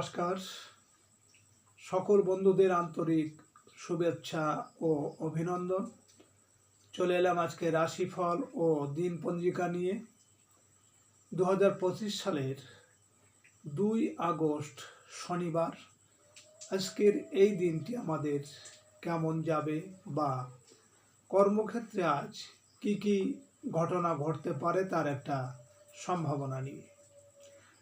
নমস্কার। সকল বন্ধুদের আন্তরিক শুভেচ্ছা ও অভিনন্দন। চলে এলাম আজকে রাশিফল ও দিন পঞ্জিকা নিয়ে। দু সালের দুই আগস্ট শনিবার, আজকের এই দিনটি আমাদের কেমন যাবে বা কর্মক্ষেত্রে আজ কি কি ঘটনা ঘটতে পারে তার একটা সম্ভাবনা নিয়ে।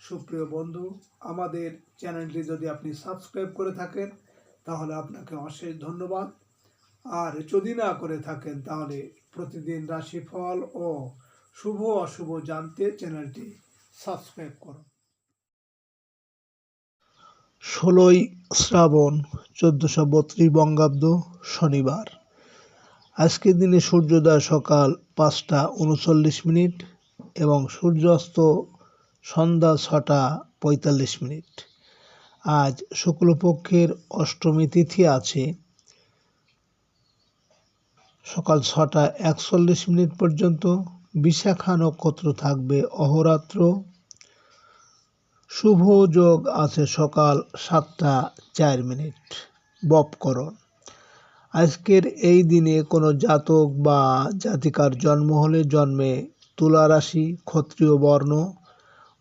সুপ্রিয় বন্ধু, আমাদের চ্যানেলটি যদি আপনি সাবস্ক্রাইব করে থাকেন, তাহলে আপনাকে অশেষ ধন্যবাদ। আর যদি না করে থাকেন, তাহলে প্রতিদিন রাশিফল ও শুভ অশুভ জানতে চ্যানেলটি সাবস্ক্রাইব করুন। ষোলোই শ্রাবণ, চোদ্দোশো বত্রিশ বঙ্গাব্দ শনিবার। আজকের দিনে সূর্যোদয় সকাল পাঁচটা উনচল্লিশ মিনিট এবং সূর্যাস্ত সন্ধ্যা ছটা পঁয়তাল্লিশ মিনিট। আজ শুক্লপক্ষের অষ্টমী তিথি আছে। সকাল ছটা একচল্লিশ মিনিট পর্যন্ত বিশাখা নক্ষত্র থাকবে অহরাত্র। শুভ যোগ আছে সকাল সাতটা চার মিনিট, বপকরণ। আজকের এই দিনে কোনো জাতক বা জাতিকার জন্ম হলে জন্মে তুলা রাশি ক্ষত্রিয় বর্ণ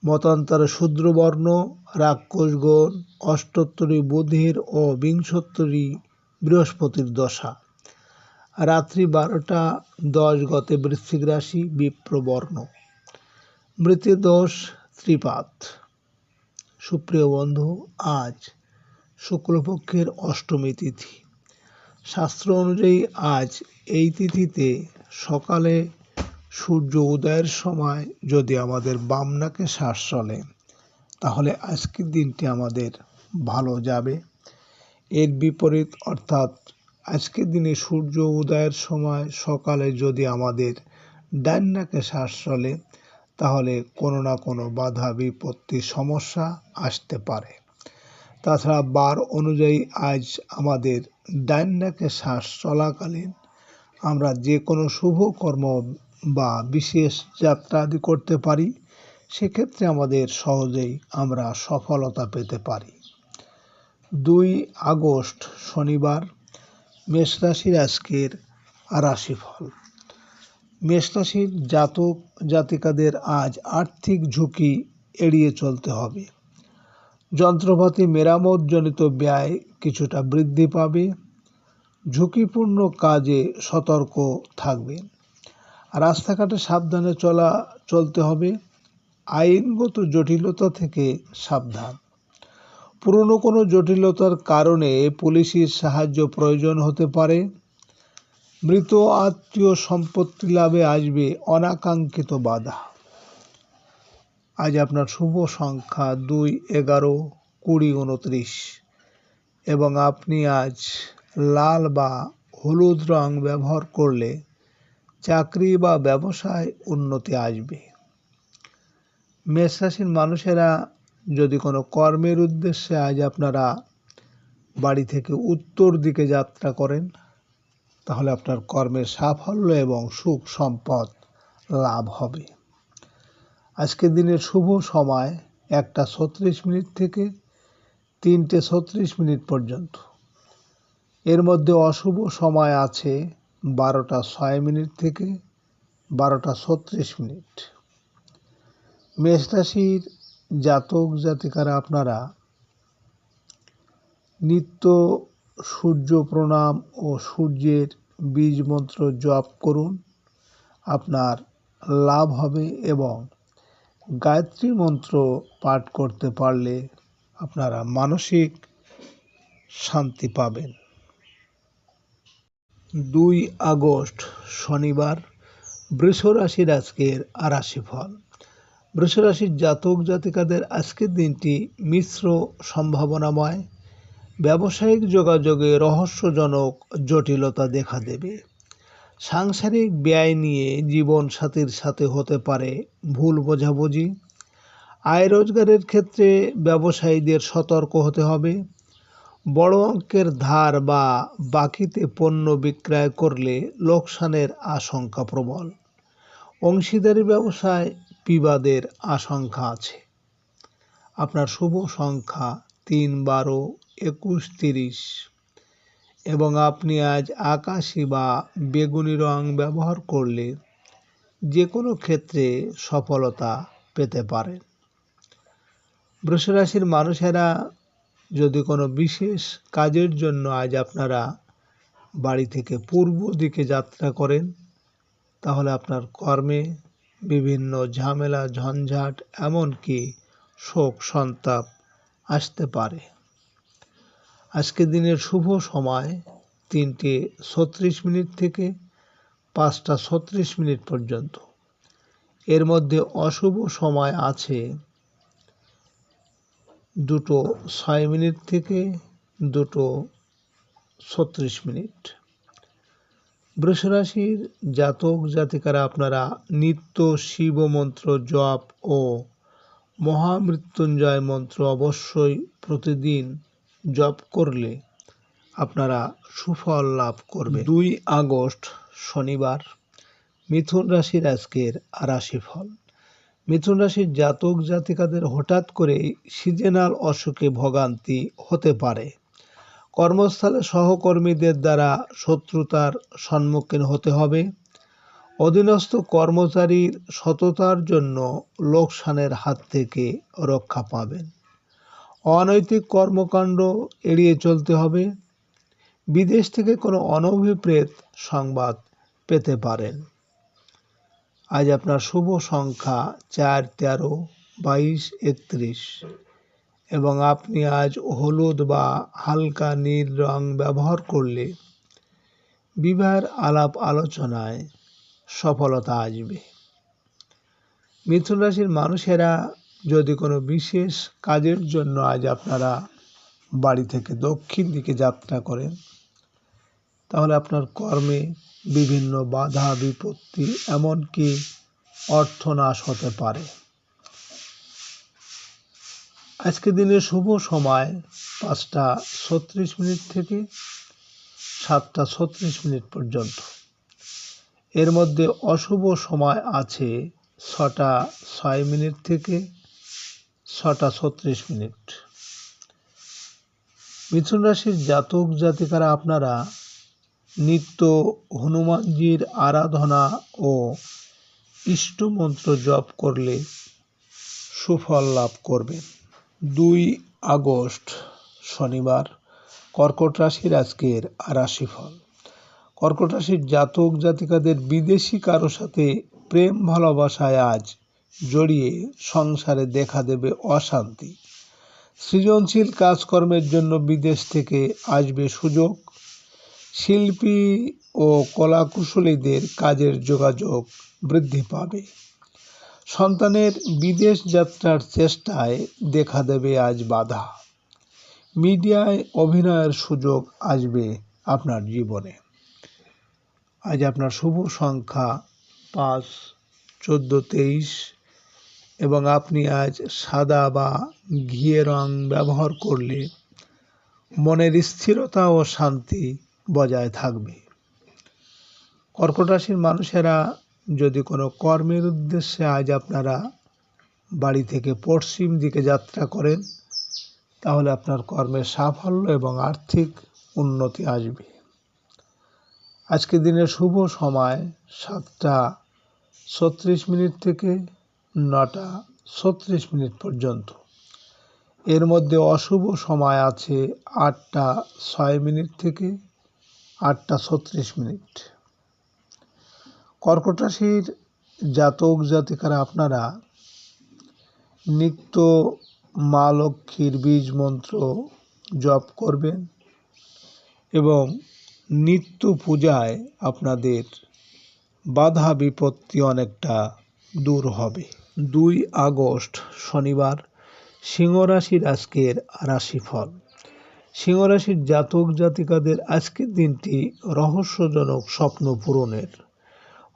মতান্তরে শূদ্রবর্ণ, রাক্ষসগণ, অষ্টোত্তরী বুধের ও বিংশোত্তরী বৃহস্পতির দশা। রাত্রি বারোটা দশ গতে বৃশ্চিক রাশি বিপ্রবর্ণ। মৃত্যুদোষ ত্রিপাত। সুপ্রিয় বন্ধু, আজ শুক্লপক্ষের অষ্টমী তিথি। শাস্ত্র অনুযায়ী আজ এই তিথিতে সকালে সূর্য উদয়ের সময় যদি আমাদের বামনাকে শ্বাস চলে, তাহলে আজকের দিনটি আমাদের ভালো যাবে। এর বিপরীত অর্থাৎ আজকের দিনে সূর্য উদয়ের সময় সকালে যদি আমাদের ডান নাকে শ্বাস চলে, তাহলে কোনো না কোনো বাধা বিপত্তি সমস্যা আসতে পারে। তাছাড়া বার অনুযায়ী আজ আমাদের ডান নাকে শ্বাস চলাকালীন আমরা যে কোনো শুভ কর্ম বা বিশেষ যাত্রা আদি করতে পারি, সেক্ষেত্রে আমাদের সহজেই আমরা সফলতা পেতে পারি। দুই আগস্ট শনিবার, মেষ রাশির আজকের রাশিফল। মেষ রাশির জাতক জাতিকাদের আজ আর্থিক ঝুঁকি এড়িয়ে চলতে হবে। যন্ত্রপাতি মেরামতজনিত ব্যয় কিছুটা বৃদ্ধি পাবে। ঝুঁকিপূর্ণ কাজে সতর্ক থাকবেন। রাস্তাঘাটে সাবধানে চলা, চলতে হবে। আইনগত জটিলতা থেকে সাবধান। পুরনো কোনো জটিলতার কারণে পুলিশের সাহায্য প্রয়োজন হতে পারে। মৃত আত্মীয় সম্পত্তি লাভে আসবে অনাকাঙ্ক্ষিত বাধা। আজ আপনার শুভ সংখ্যা দুই, এগারো, কুড়ি, উনত্রিশ। এবং আপনি আজ লাল বা হলুদ রং ব্যবহার করলে চাকরি বা ব্যবসায় উন্নতি আসবে। মেষ রাশির মানুষেরা যদি কোনো কর্মের উদ্দেশ্যে আজ আপনারা বাড়ি থেকে উত্তর দিকে যাত্রা করেন, তাহলে আপনার কর্মের সাফল্য এবং সুখ সম্পদ লাভ হবে। আজকের দিনের শুভ সময় একটা ছত্রিশ মিনিট থেকে তিনটে ছত্রিশ মিনিট পর্যন্ত। এর মধ্যে অশুভ সময় আছে বারোটা ছয় মিনিট থেকে বারোটা ছত্রিশ মিনিট। মেষ রাশির জাতক জাতিকারা আপনারা নিত্য সূর্য প্রণাম ও সূর্যের বীজ মন্ত্র জপ করুন। আপনার লাভ হবে এবং গায়ত্রী মন্ত্র পাঠ করতে পারলে আপনারা মানসিক শান্তি পাবেন। দুই আগস্ট শনিবার বৃষ রাশির আজকের রাশিফল বৃষরাশির জাতক জাতিকাদের আজকের দিনটি মিশ্র সম্ভাবনাময়, ব্যবসায়িক যোগাযোগে রহস্যজনক জটিলতা দেখা দেবে। সাংসারিক ব্যয় নিয়ে জীবনসাথীর সাথে হতে পারে ভুল বোঝাবুঝি। আয় রোজগারের ক্ষেত্রে ব্যবসায়ীদের সতর্ক হতে হবে। বড় অঙ্কের ধার বা বাকিতে পণ্য বিক্রয় করলে লোকসানের আশঙ্কা প্রবল। অংশীদারি ব্যবসায় বিবাদের আশঙ্কা আছে। আপনার শুভ সংখ্যা তিন বারো একুশ তিরিশ। এবং আপনি আজ আকাশি বা বেগুনি রং ব্যবহার করলে যে কোনো ক্ষেত্রে সফলতা পেতে পারেন। বৃষরাশির মানুষেরা যদি কোনো বিশেষ কাজের জন্য আজ আপনারা বাড়ি থেকে পূর্ব দিকে যাত্রা করেন, তাহলে আপনার কর্মে বিভিন্ন ঝামেলা, ঝঞ্ঝাট, এমনকি শোক, সন্তাপ আসতে পারে। আজকের দিনের শুভ সময় তিনটে ছত্রিশ মিনিট থেকে পাঁচটা ছত্রিশ মিনিট পর্যন্ত। এর মধ্যে অশুভ সময় আছে দুটো ছয় মিনিট থেকে দুটো ছত্রিশ মিনিট। বৃষরাশির জাতক জাতিকারা আপনারা নিত্য শিব মন্ত্র, জপ ও মহামৃত্যুঞ্জয় মন্ত্র অবশ্যই প্রতিদিন জপ করলে আপনারা সুফল লাভ করবে দুই আগস্ট শনিবার, মিথুন রাশির আজকের রাশিফল। মিথুন রাশির জাতক জাতিকাদের হঠাৎ করে সিজনাল অসুখে ভোগান্তি হতে পারে। কর্মস্থলে সহকর্মীদের দ্বারা শত্রুতার সম্মুখীন হতে হবে। অধীনস্থ কর্মচারীর সততার জন্য লোকসানের হাত থেকে রক্ষা পাবেন। অনৈতিক কর্মকাণ্ড এড়িয়ে চলতে হবে। বিদেশ থেকে কোনো অনভিপ্রেত সংবাদ পেতে পারেন। আজ আপনার শুভ সংখ্যা চার, তেরো, বাইশ, একত্রিশ। এবং আপনি আজ হলুদ বা হালকা নীল রং ব্যবহার করলে বিবাহের আলাপ আলোচনায় সফলতা আসবে। মিথুন রাশির মানুষেরা যদি কোনো বিশেষ কাজের জন্য আজ আপনারা বাড়ি থেকে দক্ষিণ দিকে যাত্রা করেন, তাহলে আপনার কর্মে বিভিন্ন বাধা বিপত্তি এমনকি অর্থনাশ হতে পারে। আজকে দিনের শুভ সময় পাঁচটা ছত্রিশ মিনিট থেকে সাতটা ছত্রিশ মিনিট পর্যন্ত। এর মধ্যে অশুভ সময় আছে ছটা ছয় মিনিট থেকে ছটা ছত্রিশ মিনিট। মিথুন রাশির জাতক জাতিকারা আপনারা নিত্য হনুমানজির আরাধনা ও ইষ্টমন্ত্র জপ করলে সুফল লাভ করবেন দুই আগস্ট, শনিবার, কর্কট রাশির আজকের রাশিফল। কর্কট রাশির জাতক জাতিকাদের বিদেশি কারও সাথে প্রেম ভালোবাসায় আজ জড়িয়ে সংসারে দেখা দেবে অশান্তি। সৃজনশীল কাজকর্মের জন্য বিদেশ থেকে আসবে সুযোগ। শিল্পী ও কলাকুশলীদের কাজের যোগাযোগ বৃদ্ধি পাবে। সন্তানের বিদেশ যাত্রার চেষ্টায় দেখা দেবে আজ বাধা। মিডিয়ায় অভিনয়ের সুযোগ আসবে আপনার জীবনে। আজ আপনার শুভ সংখ্যা পাঁচ, চোদ্দ, তেইশ এবং আপনি আজ সাদা বা ঘিয়ে রং ব্যবহার করলে মনের স্থিরতা ও শান্তি বজায় থাকবে। কর্কট রাশির মানুষেরা যদি কোনো কর্মের উদ্দেশ্যে আজ আপনারা বাড়ি থেকে পশ্চিম দিকে যাত্রা করেন, তাহলে আপনার কর্মের সাফল্য এবং আর্থিক উন্নতি আসবে। আজকে দিনের শুভ সময় সাতটা ছত্রিশ মিনিট থেকে নটা ছত্রিশ মিনিট পর্যন্ত। এর মধ্যে অশুভ সময় আছে আটটা ছয় মিনিট থেকে আটটা ছত্রিশ মিনিট। কর্কট রাশির জাতক জাতিকারা আপনারা নিত্য মা লক্ষ্মীর বীজ মন্ত্র জপ করবেন এবং নিত্য পূজায় আপনাদের বাধা বিপত্তি অনেকটা দূর হবে। দুই আগস্ট শনিবার সিংহরাশির আজকের রাশিফল। সিংহ রাশির জাতক জাতিকাদের আজকের দিনটি রহস্যজনক স্বপ্ন পূরণের।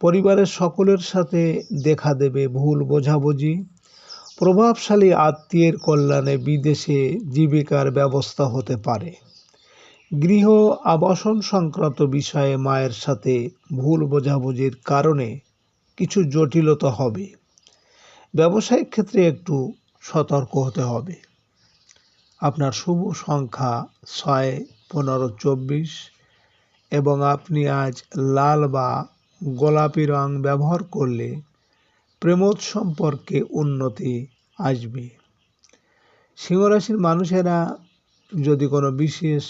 পরিবারের সকলের সাথে দেখা দেবে ভুল বোঝাবুঝি। প্রভাবশালী আত্মীয়ের কল্যাণে বিদেশে জীবিকার ব্যবস্থা হতে পারে। গৃহ আবাসন সংক্রান্ত বিষয়ে মায়ের সাথে ভুল বোঝাবুঝির কারণে কিছু জটিলতা হবে। ব্যবসায়িক ক্ষেত্রে একটু সতর্ক হতে হবে। আপনার শুভ সংখ্যা ছয়, পনেরো, চব্বিশ এবং আপনি আজ লাল বা গোলাপি রং ব্যবহার করলে প্রেমোদ সম্পর্কে উন্নতি আসবে। সিংহরাশির মানুষেরা যদি কোনো বিশেষ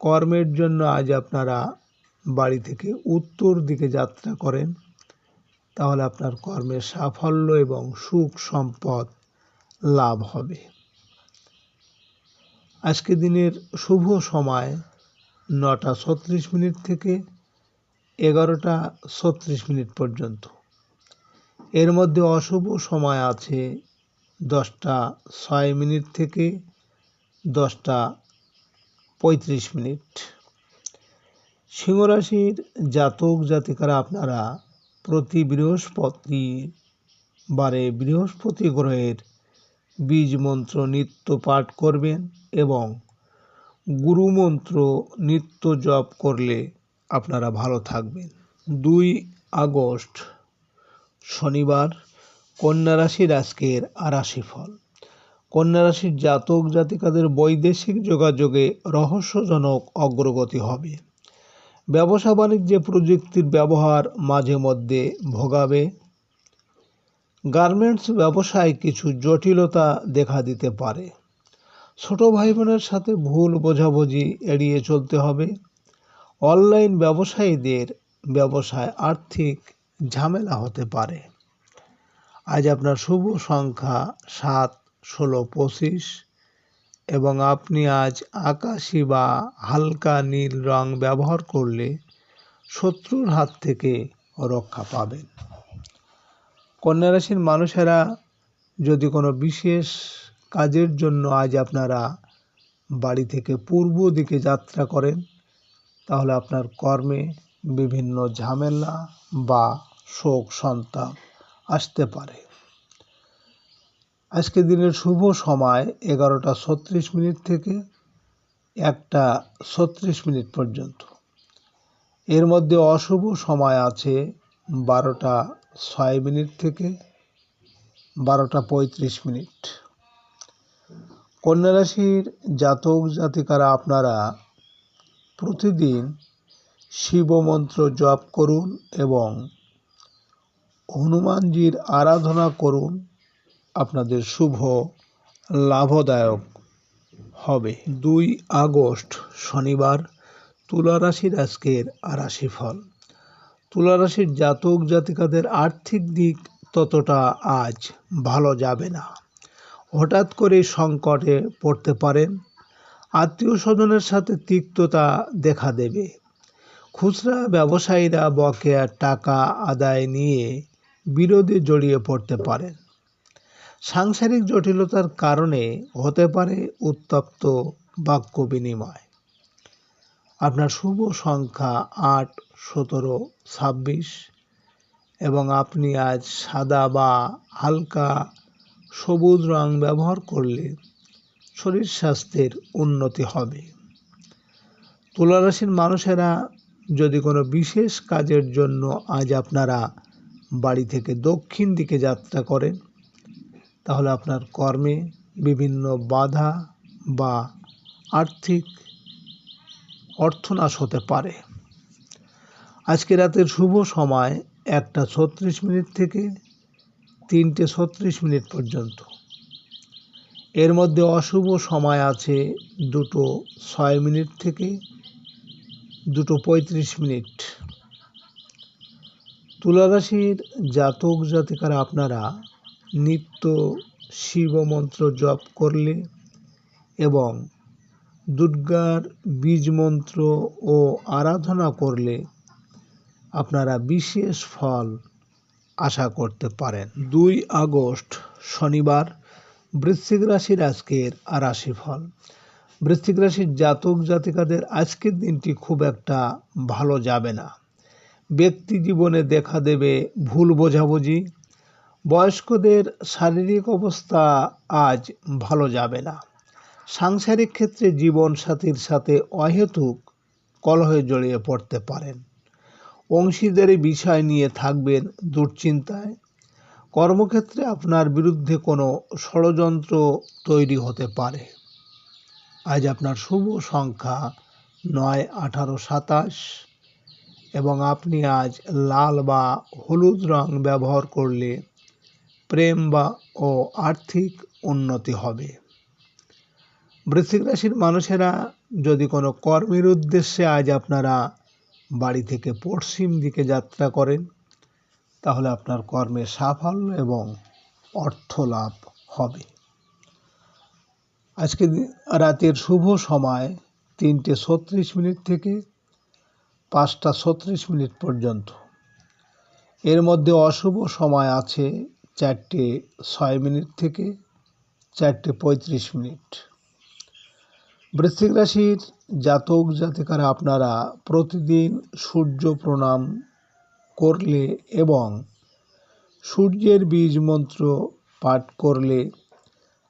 কর্মের জন্য আজ আপনারা বাড়ি থেকে উত্তর দিকে যাত্রা করেন, তাহলে আপনার কর্মের সাফল্য এবং সুখ সম্পদ লাভ হবে। আজকে দিনের শুভ সময় নটা ছত্রিশ মিনিট থেকে এগারোটা ছত্রিশ মিনিট পর্যন্ত। এর মধ্যে অশুভ সময় আছে দশটা ছয় মিনিট থেকে দশটা পঁয়ত্রিশ মিনিট। সিংহরাশির জাতক জাতিকারা আপনারা প্রতি বৃহস্পতি বারে বৃহস্পতি গ্রহের বীজ মন্ত্র নিত্য পাঠ করবেন এবং গুরু মন্ত্র নিত্য জপ করলে আপনারা ভালো থাকবেন। দুই আগস্ট, শনিবার, কন্যা রাশির আজকের আরাশি ফল কন্যা রাশির জাতক জাতিকাদের বৈদেশিক যোগাযোগে রহস্যজনক অগ্রগতি হবে। ব্যবসা বাণিজ্যে প্রযুক্তির ব্যবহার মাঝে মধ্যে ভোগাবে। গার্মেন্টস ব্যবসায় কিছু জটিলতা দেখা দিতে পারে। ছোট ভাই বোনের সাথে ভুল বোঝাবুঝি এড়িয়ে চলতে হবে। অনলাইন ব্যবসায়ীদের ব্যবসায় আর্থিক ঝামেলা হতে পারে। আজ আপনার শুভ সংখ্যা সাত, ষোলো, পঁচিশ এবং আপনি আজ আকাশি বা হালকা নীল রং ব্যবহার করলে শত্রুর হাত থেকে রক্ষা পাবেন। কন্যা রাশির মানুষেরা যদি কোনো বিশেষ কাজের জন্য আজ আপনারা বাড়ি থেকে পূর্ব দিকে যাত্রা করেন, তাহলে আপনার কর্মে বিভিন্ন ঝামেলা বা শোক সন্তাপ আসতে পারে। আজকে দিনের শুভ সময় এগারোটা ছত্রিশ মিনিট থেকে একটা ছত্রিশ মিনিট পর্যন্ত। এর মধ্যে অশুভ সময় আছে বারোটা ছয় মিনিট থেকে বারোটা পঁয়ত্রিশ মিনিট। কন্যা রাশির জাতক জাতিকারা আপনারা প্রতিদিন শিব মন্ত্র জপ করুন এবং হনুমানজির আরাধনা করুন। আপনাদের শুভ লাভদায়ক হবে। দুই আগস্ট শনিবার তুলা রাশির আজকের রাশিফল। তুলা রাশির জাতক জাতিকাদের আর্থিক দিক ততটা আজ ভালো যাবে না। হঠাৎ করে সংকটে পড়তে পারেন। আত্মীয় স্বজনের সাথে তিক্ততা দেখা দেবে। খুচরা ব্যবসায়ীরা বকেয়া টাকা আদায় নিয়ে বিরোধে জড়িয়ে পড়তে পারেন। সাংসারিক জটিলতার কারণে হতে পারে উত্তপ্ত বাক্য বিনিময়। আপনার শুভ সংখ্যা আট, সতেরো, ছাব্বিশ এবং আপনি আজ সাদা বা হালকা সবুজ রং ব্যবহার করলে শরীর স্বাস্থ্যের উন্নতি হবে। তুলারাশির মানুষেরা যদি কোনো বিশেষ কাজের জন্য আজ আপনারা বাড়ি থেকে দক্ষিণ দিকে যাত্রা করেন, তাহলে আপনার কর্মে বিভিন্ন বাধা বা আর্থিক অর্থনাশ হতে পারে। আজকে রাতের শুভ সময় একটা ছত্রিশ মিনিট থেকে তিনটে ছত্রিশ মিনিট পর্যন্ত। এর মধ্যে অশুভ সময় আছে দুটো ছয় মিনিট থেকে দুটো পঁয়ত্রিশ মিনিট। তুলারাশির জাতক জাতিকারা আপনারা নিত্য শিব মন্ত্র জপ করলে এবং দুর্গার বীজ মন্ত্র ও আরাধনা করলে আপনারা বিশেষ ফল আশা করতে পারেন। দুই আগস্ট, শনিবার, বৃশ্চিক রাশির আজকের রাশিফল। বৃশ্চিক রাশির জাতক জাতিকাদের আজকের দিনটি খুব একটা ভালো যাবে না। ব্যক্তি জীবনে দেখা দেবে ভুল বোঝাবুঝি। বয়স্কদের শারীরিক অবস্থা আজ ভালো যাবে না। সাংসারিক ক্ষেত্রে জীবন সাথীর সাথে অহেতুক কলহে জড়িয়ে পড়তে পারেন। অংশীদারি বিষয় নিয়ে থাকবেন দুশ্চিন্তায়। কর্মক্ষেত্রে আপনার বিরুদ্ধে কোনো ষড়যন্ত্র তৈরি হতে পারে। আজ আপনার শুভ সংখ্যা নয় আঠারো সাতাশ এবং আপনি আজ লাল বা হলুদ রং ব্যবহার করলে প্রেম বা ও আর্থিক উন্নতি হবে। বৃশ্চিক রাশির মানুষেরা যদি কোনো কর্মের উদ্দেশ্যে আজ আপনারা বাড়ি থেকে পশ্চিম দিকে যাত্রা করেন, তাহলে আপনার কর্মে সাফল্য এবং অর্থ লাভ হবে। আজকে রাতের শুভ সময় তিনটে ছত্রিশ মিনিট থেকে পাঁচটা ছত্রিশ মিনিট পর্যন্ত। এর মধ্যে অশুভ সময় আছে চারটে ছয় মিনিট থেকে চারটে পঁয়ত্রিশ মিনিট। বৃশ্চিক রাশির জাতক জাতিকারা আপনারা প্রতিদিন সূর্য প্রণাম করলে এবং সূর্যের বীজ মন্ত্র পাঠ করলে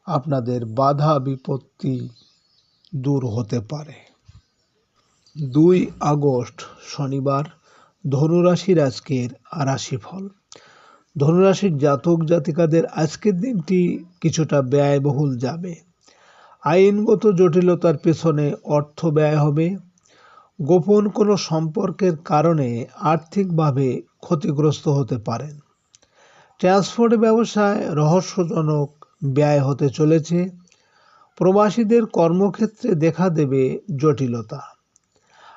আপনাদের বাধা বিপত্তি দূর হতে পারে। দুই আগস্ট শনিবার ধনুরাশির আজকের রাশিফল। ধনুরাশির জাতক জাতিকাদের আজকের দিনটি কিছুটা ব্যয়বহুল যাবে। আইনগত জটিলতার পেছনে অর্থ ব্যয় হবে। গোপন কোনো সম্পর্কের কারণে আর্থিকভাবে ক্ষতিগ্রস্ত হতে পারেন। ট্রান্সপোর্ট ব্যবসায় রহস্যজনক ব্যয় হতে চলেছে। প্রবাসীদের কর্মক্ষেত্রে দেখা দেবে জটিলতা।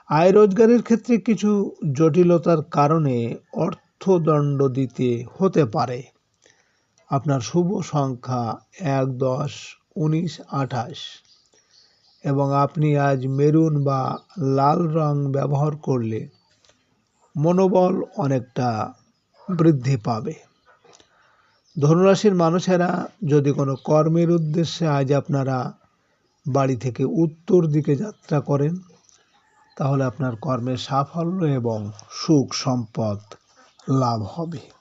আয় রোজগারের ক্ষেত্রে কিছু জটিলতার কারণে অর্থদণ্ড দিতে হতে পারে। আপনার শুভ সংখ্যা এক, দশ উনিশ আঠাশ। এবং আপনি আজ মেরুন বা লাল রং ব্যবহার করলে মনোবল অনেকটা বৃদ্ধি পাবে। ধনুরাশির মানুষেরা যদি কোনো কর্মের উদ্দেশ্যে আজ আপনারা বাড়ি থেকে উত্তর দিকে যাত্রা করেন, তাহলে আপনার কর্মের সাফল্য এবং সুখ সম্পদ লাভ হবে।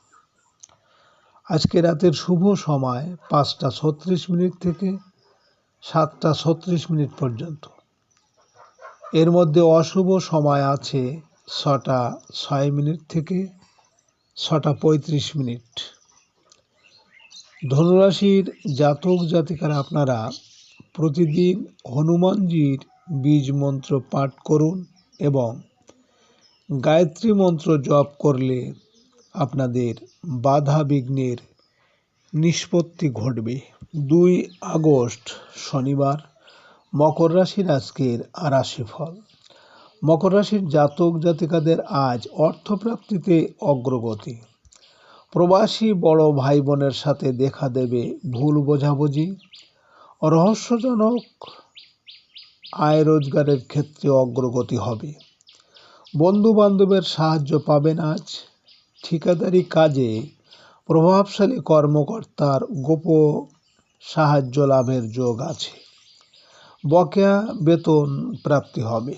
আজকে রাতের শুভ সময় পাঁচটা ছত্রিশ মিনিট থেকে সাতটা ছত্রিশ মিনিট পর্যন্ত। এর মধ্যে অশুভ সময় আছে ছটা ছয় মিনিট থেকে ছটা পঁয়ত্রিশ মিনিট। ধনুরাশির জাতক জাতিকারা আপনারা প্রতিদিন হনুমানজির বীজ মন্ত্র পাঠ করুন এবং গায়ত্রী মন্ত্র জপ করলে আপনাদের বাধা বিঘ্নের নিষ্পত্তি ঘটবে। দুই আগস্ট শনিবার, মকর রাশির আজকের রাশিফল। মকর রাশির জাতক জাতিকাদের আজ অর্থপ্রাপ্তিতে অগ্রগতি। প্রবাসী বড় ভাই বোনের সাথে দেখা দেবে ভুল বোঝাবুঝি। রহস্যজনক আয় রোজগারের ক্ষেত্রে অগ্রগতি হবে। বন্ধু বান্ধবের সাহায্য পাবেন আজ। ঠিকাদারি কাজে প্রভাবশালী কর্মকর্তার গোপ সাহায্য লাভের যোগ আছে। বকেয়া বেতন প্রাপ্তি হবে।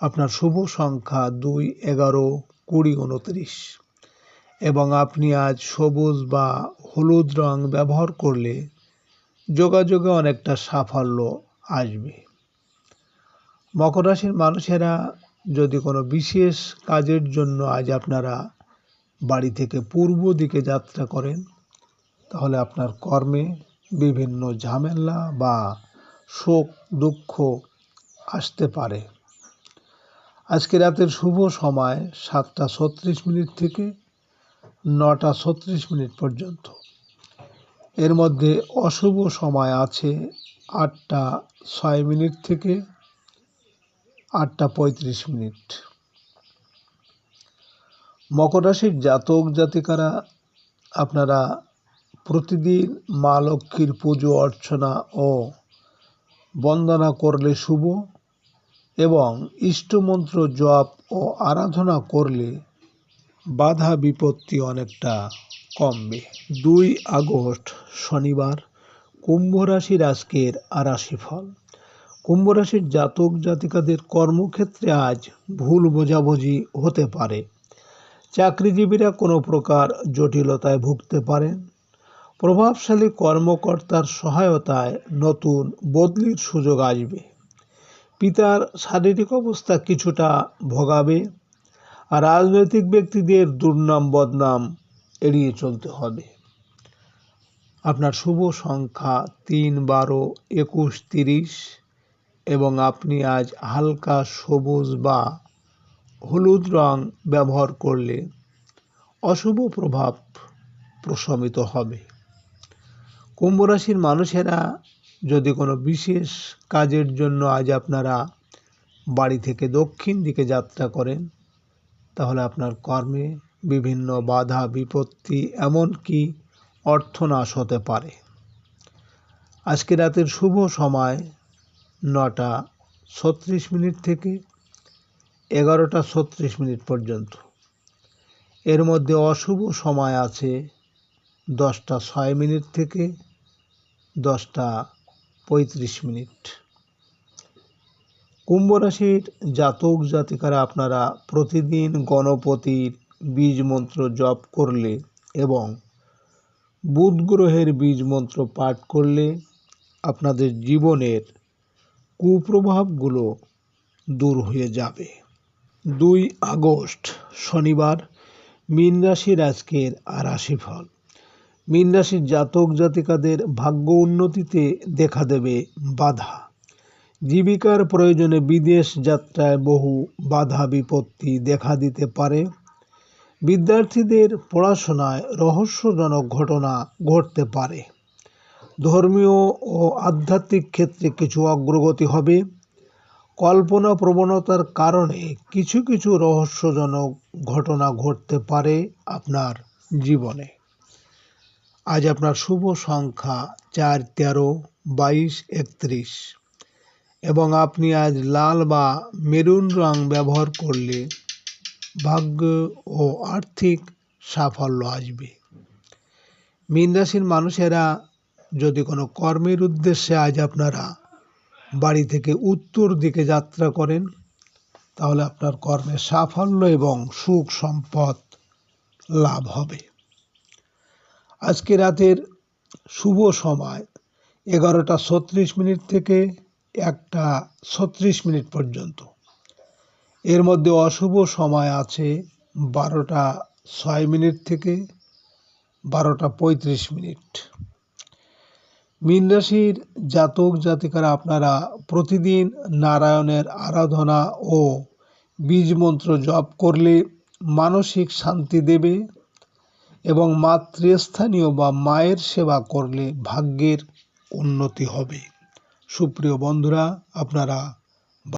আপনার শুভ সংখ্যা দুই এগারো কুড়ি উনত্রিশ। এবং আপনি আজ সবুজ বা হলুদ রং ব্যবহার করলে যোগাযোগে অনেকটা সাফল্য আসবে। মকর রাশির মানুষেরা যদি কোনো বিশেষ কাজের জন্য আজ আপনারা বাড়ি থেকে পূর্ব দিকে যাত্রা করেন, তাহলে আপনার কর্মে বিভিন্ন ঝামেলা বা শোক, দুঃখ আসতে পারে। আজকে রাতের শুভ সময় সাতটা ছত্রিশ মিনিট থেকে নটা ছত্রিশ মিনিট পর্যন্ত। এর মধ্যে অশুভ সময় আছে আটটা ছয় মিনিট থেকে আটটা পঁয়ত্রিশ মিনিট। মকর রাশির জাতক জাতিকারা, আপনারা প্রতিদিন মা লক্ষ্মীর পুজো, অর্চনা ও বন্দনা করলে শুভ এবং ইষ্টমন্ত্র জপ ও আরাধনা করলে বাধা বিপত্তি অনেকটা কমবে। দুই আগস্ট শনিবার, কুম্ভ রাশির আজকের রাশিফল কুম্ভ রাশির জাতক জাতিকাদের কর্মক্ষেত্রে আজ ভুল বোঝাবুঝি হতে পারে। চাকরিজীবীরা কোনো প্রকার জটিলতায় ভুগতে পারেন। প্রভাবশালী কর্মকর্তার সহায়তায় নতুন বদলির সুযোগ আসবে। পিতার শারীরিক অবস্থা কিছুটা ভোগাবে। আর রাজনৈতিক ব্যক্তিদের দুর্নাম বদনাম এড়িয়ে চলতে হবে। আপনার শুভ সংখ্যা তিন বারো একুশ তিরিশ। এবং আপনি আজ হালকা সবুজ বা হলুদ রং ব্যবহার করলে অশুভ প্রভাব প্রশমিত হবে। কুম্ভ রাশির মানুষেরা যদি কোনো বিশেষ কাজের জন্য আজ আপনারা বাড়ি থেকে দক্ষিণ দিকে যাত্রা করেন, তাহলে আপনার কর্মে বিভিন্ন বাধা, বিপত্তি, এমনকি অর্থনাশ হতে পারে। আজকে রাতের শুভ সময় নটা ছত্রিশ মিনিট থেকে এগারোটা ছত্রিশ মিনিট পর্যন্ত। এর মধ্যে অশুভ সময় আছে দশটা ছয় মিনিট থেকে দশটা পঁয়ত্রিশ মিনিট। কুম্ভ রাশির জাতক জাতিকারা আপনারা প্রতিদিন গণপতির বীজ মন্ত্র জপ করলে এবং বুধ গ্রহের বীজ মন্ত্র পাঠ করলে আপনাদের জীবনের কুপ্রভাবগুলো দূর হয়ে যাবে। দুই আগস্ট, শনিবার, মীন রাশির আজকের রাশিফল। মীন রাশির জাতক জাতিকাদের ভাগ্য উন্নতিতে দেখা দেবে বাধা। জীবিকার প্রয়োজনে বিদেশ যাত্রায় বহু বাধা বিপত্তি দেখা দিতে পারে। বিদ্যার্থীদের পড়াশোনায় রহস্যজনক ঘটনা ঘটতে পারে। ধর্মীয় ও আধ্যাত্মিক ক্ষেত্রে কিছু অগ্রগতি হবে। কল্পনা প্রবণতার কারণে কিছু কিছু রহস্যজনক ঘটনা ঘটতে পারে আপনার জীবনে। আজ আপনার শুভ সংখ্যা চার, তেরো, বাইশ, একত্রিশ। এবং আপনি আজ লাল বা মেরুন রং ব্যবহার করলে ভাগ্য ও আর্থিক সাফল্য আসবে। মীন রাশির মানুষেরা যদি কোনো কর্মের উদ্দেশ্যে আজ আপনারা বাড়ি থেকে উত্তর দিকে যাত্রা করেন, তাহলে আপনার কর্মে সাফল্য এবং সুখ সম্পদ লাভ হবে। আজকে রাতের শুভ সময়, এগারোটা ছত্রিশ মিনিট থেকে একটা ছত্রিশ মিনিট পর্যন্ত। এর মধ্যে অশুভ সময় আছে বারোটা ছয় মিনিট থেকে বারোটা পঁয়ত্রিশ মিনিট। মীন রাশির জাতক জাতিকারা আপনারা প্রতিদিন নারায়ণের আরাধনা ও বীজ মন্ত্র জপ করলে মানসিক শান্তি দেবে এবং মাতৃস্থানীয় বা মায়ের সেবা করলে ভাগ্যের উন্নতি হবে। সুপ্রিয় বন্ধুরা, আপনারা